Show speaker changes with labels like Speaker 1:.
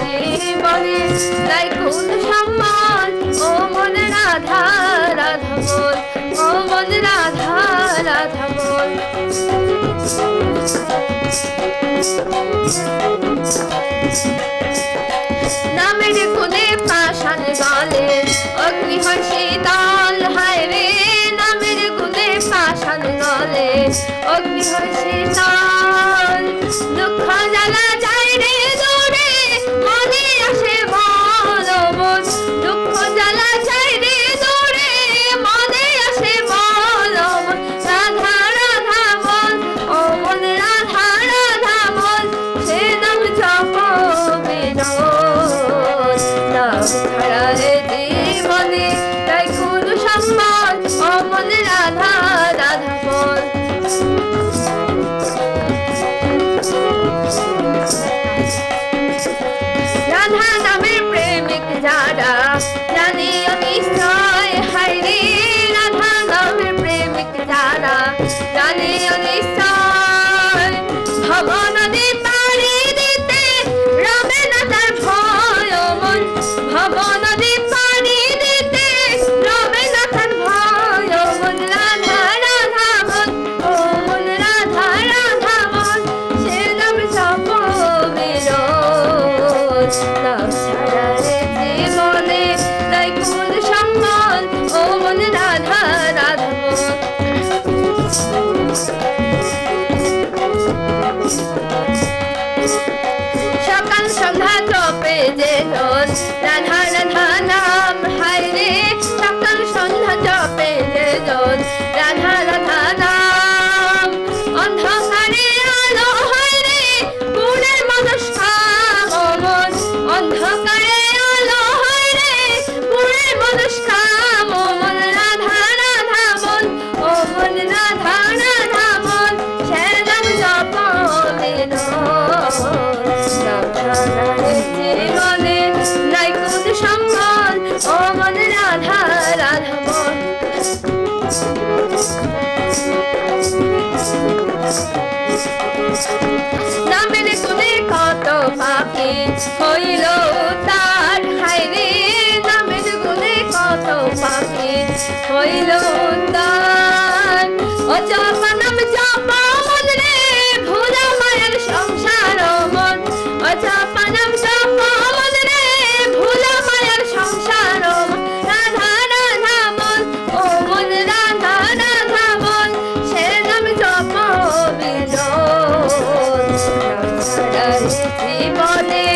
Speaker 1: জীবনে নাই কোন সম্মান, ও মন রাধা রাধা বল, ও মন রাধা রাধা বল। নামের কোলে পাশান গলে অগ্নি হয় দুঃখ জ্বালা মন রাধা রাধা বল। রাধা নামের প্রেমিক যারা, জানি নিশ্চয় হাইরে রাধা নামের প্রেমিক যারা, জানি নিশ্চয় সকাল সন্ধ্যা জপে যে জন রাধা নামের শুনে কত পাখি হইল তার। হাইরে নামের শুনে কত পাখি হইল তার। ও জপা নাম জপা মন রে, ভোলা মায়ের সংসার মন। ও জপা জীবনে